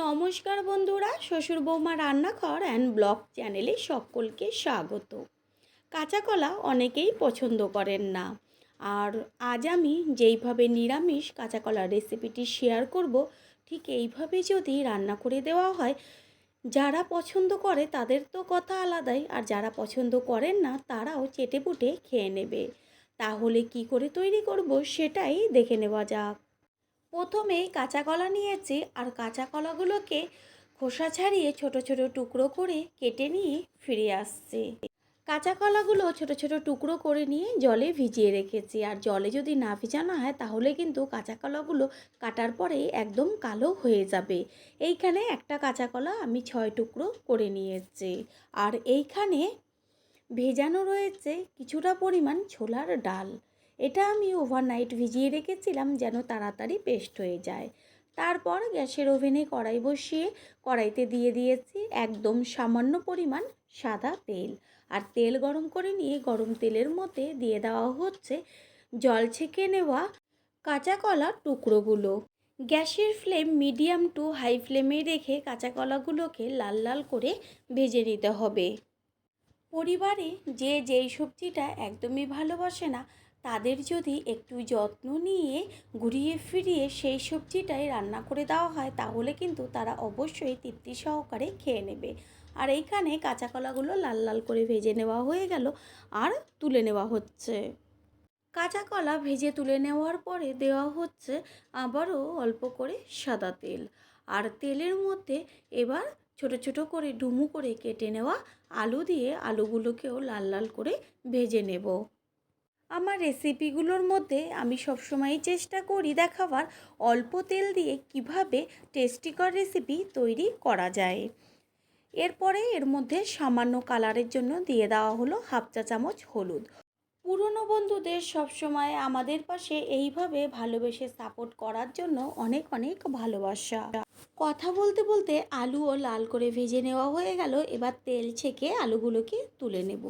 নমস্কার বন্ধুরা, শ্বশুর বৌমা রান্নাঘর অ্যান্ড ব্লগ চ্যানেলে সকলকে স্বাগত। কাঁচা কলা অনেকেই পছন্দ করেন না। আর আজ আমি যেইভাবে নিরামিষ কাঁচা কলার রেসিপিটি শেয়ার করব, ঠিক এইভাবে যদি রান্না করে দেওয়া হয়, যারা পছন্দ করে তাদের তো কথা আলাদাই, আর যারা পছন্দ করেন না তারাও চেটেপুটে খেয়ে নেবে। তাহলে কি করে তৈরি করব সেটাই দেখে নেওয়া যাক। প্রথমে কাঁচা কলা নিয়েছি আর কাঁচা কলাগুলোকে খোসা ছাড়িয়ে ছোট ছোট টুকরো করে কেটে নিয়ে ফিরে আসছি। কাঁচা কলাগুলো ছোট ছোট টুকরো করে নিয়ে জলে ভিজিয়ে রেখেছি। আর জলে যদি না ভিজানো হয়, তাহলে কিন্তু কাঁচা কলাগুলো কাটার পরে একদম কালো হয়ে যাবে। এইখানে একটা কাঁচা কলা আমি ছয় টুকরো করে নিয়েছি। আর এইখানে ভেজানো রয়েছে কিছুটা পরিমাণ ছোলার ডাল। এটা আমি ওভারনাইট ভিজিয়ে রেখেছিলাম যেন তাড়াতাড়ি পেস্ট হয়ে যায়। তারপর গ্যাসের ওভেনে কড়াই বসিয়ে কড়াইতে দিয়ে দিয়েছি একদম সামান্য পরিমাণ সাদা তেল। আর তেল গরম করে নিয়ে গরম তেলের মধ্যে দিয়ে দেওয়া হচ্ছে জল ছেঁকে নেওয়া কাঁচা কলার টুকরোগুলো। গ্যাসের ফ্লেম মিডিয়াম টু হাই ফ্লেমে রেখে কাঁচা কলাগুলোকে লাল লাল করে ভেজে নিতে হবে। পরিবারে যে যেই সবজিটা একদমই ভালোবাসে না তাদের যদি একটু যত্ন নিয়ে ঘুরিয়ে ফিরিয়ে সেই সবজিটাই রান্না করে দেওয়া হয়, তাহলে কিন্তু তারা অবশ্যই তৃপ্তি সহকারে খেয়ে নেবে। আর এইখানে কাঁচা কলাগুলো লাল লাল করে ভেজে নেওয়া হয়ে গেল আর তুলে নেওয়া হচ্ছে। কাঁচা কলা ভেজে তুলে নেওয়ার পরে দেওয়া হচ্ছে আবারও অল্প করে সাদা তেল। আর তেলের মধ্যে এবার ছোট ছোট করে ডুমু করে কেটে নেওয়া আলু দিয়ে আলুগুলোকেও লাল লাল করে ভেজে নেব। আমার রেসিপিগুলোর মধ্যে আমি সবসময়ই চেষ্টা করি দেখাবার অল্প তেল দিয়ে কীভাবে টেস্টিকর রেসিপি তৈরি করা যায়। এরপরে এর মধ্যে সামান্য কালারের জন্য দিয়ে দেওয়া হলো হাফ চা চামচ হলুদ। পুরনো বন্ধুদের সবসময় আমাদের পাশে এইভাবে ভালোবেসে সাপোর্ট করার জন্য অনেক অনেক ভালোবাসা। কথা বলতে বলতে আলুও লাল করে ভেজে নেওয়া হয়ে গেল। এবার তেল ছেঁকে আলুগুলোকে তুলে নেব।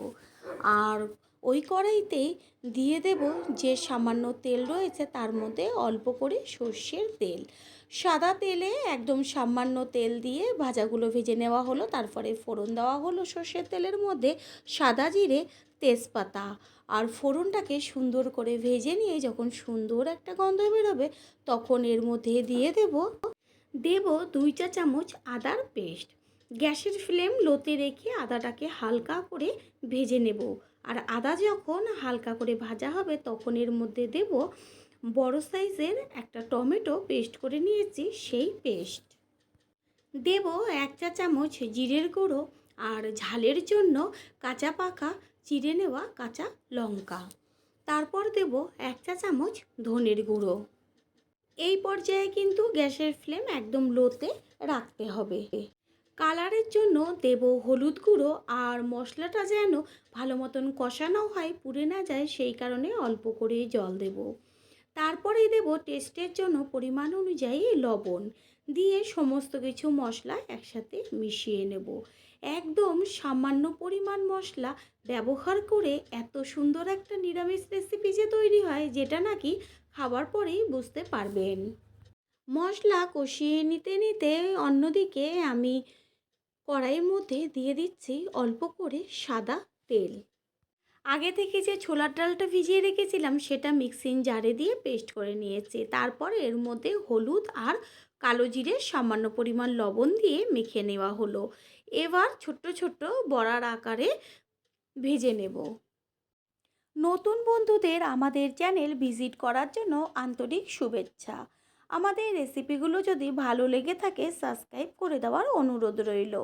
আর ওই কড়াইতেই দিয়ে দেব যে সামান্য তেল রয়েছে তার মধ্যে অল্প করে সর্ষের তেল। সাদা তেলে একদম সামান্য তেল দিয়ে ভাজাগুলো ভেজে নেওয়া হলো, তারপরে ফোড়ন দেওয়া হলো সর্ষের তেলের মধ্যে সাদা জিরে তেজপাতা। আর ফোড়নটাকে সুন্দর করে ভেজে নিয়ে যখন সুন্দর একটা গন্ধ বেরোবে, তখন এর মধ্যে দিয়ে দেব দেব দুই চা চামচ আদার পেস্ট। গ্যাসের ফ্লেম লোতে রেখে আদাটাকে হালকা করে ভেজে নেব। আর আদা যখন হালকা করে ভাজা হবে, তখন এর মধ্যে দেব বড় সাইজের একটা টমেটো পেস্ট করে নিয়েছি, সেই পেস্ট। দেব এক চা চামচ জিরের গুঁড়ো আর ঝালের জন্য কাঁচা পাকা, চিড়ে নেওয়া কাঁচা লঙ্কা। তারপর দেব এক চা চামচ ধনের গুঁড়ো। এই পর্যায়ে কিন্তু গ্যাসের ফ্লেম একদম লোতে রাখতে হবে। কালারের জন্য দেব হলুদ গুঁড়ো আর মশলাটা যেন ভালো মতন কষানো হয়, পুড়ে না যায়, সেই কারণে অল্প করে জল দেব। তারপরে দেব টেস্টের জন্য পরিমাণ অনুযায়ী লবণ। দিয়ে সমস্ত কিছু মশলা একসাথে মিশিয়ে নেব। একদম সামান্য পরিমাণ মশলা ব্যবহার করে এত সুন্দর একটা নিরামিষ রেসিপি যে তৈরি হয়, যেটা নাকি খাবার পরেই বুঝতে পারবেন। মশলা কষিয়ে নিতে নিতে অন্যদিকে আমি কড়াইয়ের মধ্যে দিয়ে দিচ্ছি অল্প করে সাদা তেল। আগে থেকে যে ছোলার ডালটা ভিজিয়ে রেখেছিলাম, সেটা মিক্সিং জারে দিয়ে পেস্ট করে নিয়েছি। তারপর এর মধ্যে হলুদ আর কালো জিরে সামান্য পরিমাণ লবণ দিয়ে মেখে নেওয়া হলো। এবার ছোট্ট ছোট্ট বড়ার আকারে ভেজে নেব। নতুন বন্ধুদের আমাদের চ্যানেল ভিজিট করার জন্য আন্তরিক শুভেচ্ছা। আমাদের রেসিপিগুলো যদি ভালো লেগে থাকে সাবস্ক্রাইব করে দেওয়ার অনুরোধ রইল।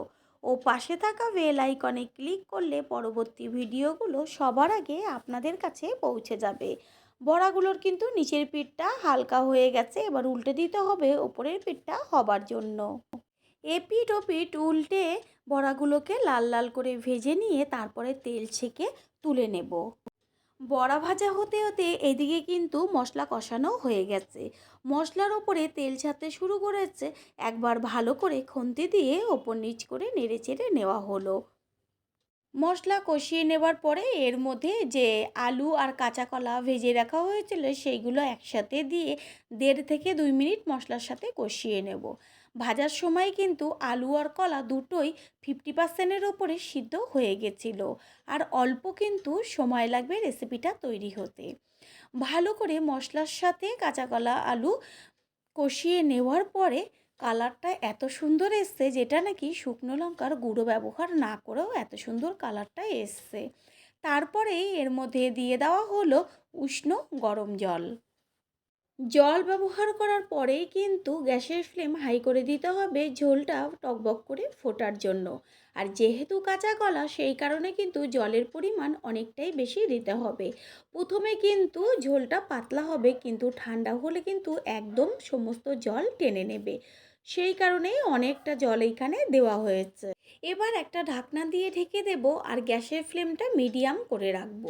ও পাশে থাকা বেল আইকনে ক্লিক করলে পরবর্তী ভিডিওগুলো সবার আগে আপনাদের কাছে পৌঁছে যাবে। বড়াগুলোর কিন্তু নিচের পিঠটা হালকা হয়ে গেছে, এবার উল্টে দিতে হবে ওপরের পিঠটা হবার জন্য। এ পিঠ ও পিঠ উল্টে বড়াগুলোকে লাল লাল করে ভেজে নিয়ে তারপরে তেল ছেঁকে তুলে নেব। বড়া ভাজা হতে হতে এদিকে কিন্তু মশলা কষানো হয়ে গেছে। মশলার ওপরে তেল ছাড়তে শুরু করেছে। একবার ভালো করে খুন্তি দিয়ে ওপর নিচ করে নেড়ে চেড়ে নেওয়া হলো। মশলা কষিয়ে নেবার পরে এর মধ্যে যে আলু আর কাঁচা কলা ভেজে রাখা হয়েছিল, সেইগুলো একসাথে দিয়ে দেড় থেকে দুই মিনিট মশলার সাথে কষিয়ে নেব। ভাজার সময় কিন্তু আলু আর কলা দুটোই ফিফটি পার্সেন্টের ওপরে সিদ্ধ হয়ে গেছিল। আর অল্প কিন্তু সময় লাগবে রেসিপিটা তৈরি হতে। ভালো করে মশলার সাথে কাঁচা কলা আলু কষিয়ে নেওয়ার পরে কালারটা এত সুন্দর এসছে যেটা নাকি শুকনো লঙ্কার গুঁড়ো ব্যবহার না করেও এত সুন্দর কালারটা এসছে। তারপরেই এর মধ্যে দিয়ে দেওয়া হলো উষ্ণ গরম জল। জল ব্যবহার করার পরেই কিন্তু গ্যাসের ফ্লেম হাই করে দিতে হবে ঝোলটা টকবক করে ফোটার জন্য। আর যেহেতু কাঁচা কলা, সেই কারণে কিন্তু জলের পরিমাণ অনেকটাই বেশি দিতে হবে। প্রথমে কিন্তু ঝোলটা পাতলা হবে, কিন্তু ঠান্ডা হলে কিন্তু একদম সমস্ত জল টেনে নেবে। সেই কারণেই অনেকটা জল এইখানে দেওয়া হয়েছে। এবার একটা ঢাকনা দিয়ে ঢেকে দেব আর গ্যাসের ফ্লেমটা মিডিয়াম করে রাখব।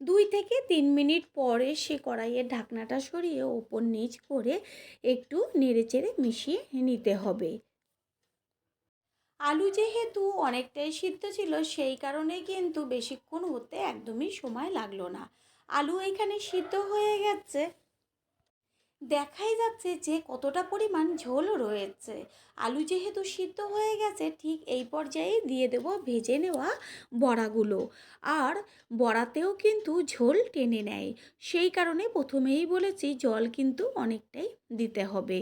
দুই থেকে তিন মিনিট পরে সে কড়াইয়ের ঢাকনাটা সরিয়ে ওপর নিচ করে একটু নেড়েচেড়ে মিশিয়ে নিতে হবে। আলু যেহেতু অনেকটাই সিদ্ধ ছিল, সেই কারণে কিন্তু বেশিক্ষণ হতে একদমই সময় লাগল না। আলু এখানে সিদ্ধ হয়ে গেছে। দেখাই যাচ্ছে যে কতটা পরিমাণ ঝোল রয়েছে। আলু যেহেতু সিদ্ধ হয়ে গেছে, ঠিক এই পর্যায়ে দিয়ে দেব ভেজে নেওয়া বড়াগুলো। আর বড়াতেও কিন্তু ঝোল টেনে নেয়। সেই কারণে প্রথমেই বলেছি জল কিন্তু অনেকটাই দিতে হবে।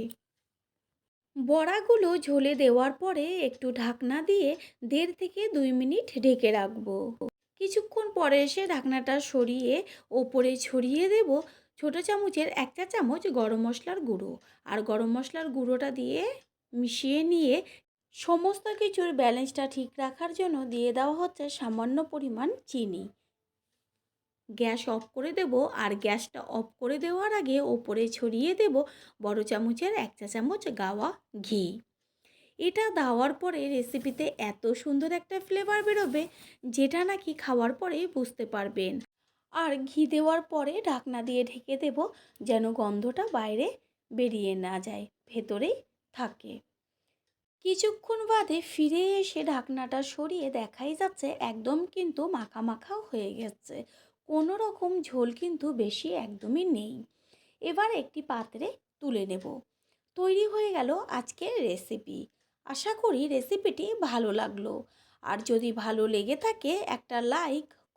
বড়াগুলো ঝোলে দেওয়ার পরে একটু ঢাকনা দিয়ে দেড় থেকে দুই মিনিট ঢেকে রাখব। কিছুক্ষণ পরে এসে ঢাকনাটা সরিয়ে ওপরে ছড়িয়ে দেব। ছোটো চামচের একটা চামচ গরম মশলার গুঁড়ো আর গরম মশলার গুঁড়োটা দিয়ে মিশিয়ে নিয়ে সমস্ত কিছুর ব্যালেন্সটা ঠিক রাখার জন্য দিয়ে দেওয়া হচ্ছে সামান্য পরিমাণ চিনি। গ্যাস অফ করে দেব আর গ্যাসটা অফ করে দেওয়ার আগে ওপরে ছড়িয়ে দেব বড় চামচের এক চা চামচ গাওয়া ঘি। এটা দেওয়ার পরে রেসিপিতে এত সুন্দর একটা ফ্লেভার বেরোবে যেটা নাকি খাওয়ার পরে বুঝতে পারবেন। আর ঘি দেওয়ার পরে ঢাকনা দিয়ে ঢেকে দেব যেন গন্ধটা বাইরে বেরিয়ে না যায়, ভেতরেই থাকে। কিছুক্ষণ বাদে ফিরে এসে ঢাকনাটা সরিয়ে দেখাই যাচ্ছে একদম কিন্তু মাখা মাখাও হয়ে গেছে। কোনো রকম ঝোল কিন্তু বেশি একদমই নেই। এবার একটি পাত্রে তুলে নেব। তৈরি হয়ে গেল আজকের রেসিপি। আশা করি রেসিপিটি ভালো লাগল। আর যদি ভালো লেগে থাকে একটা লাইক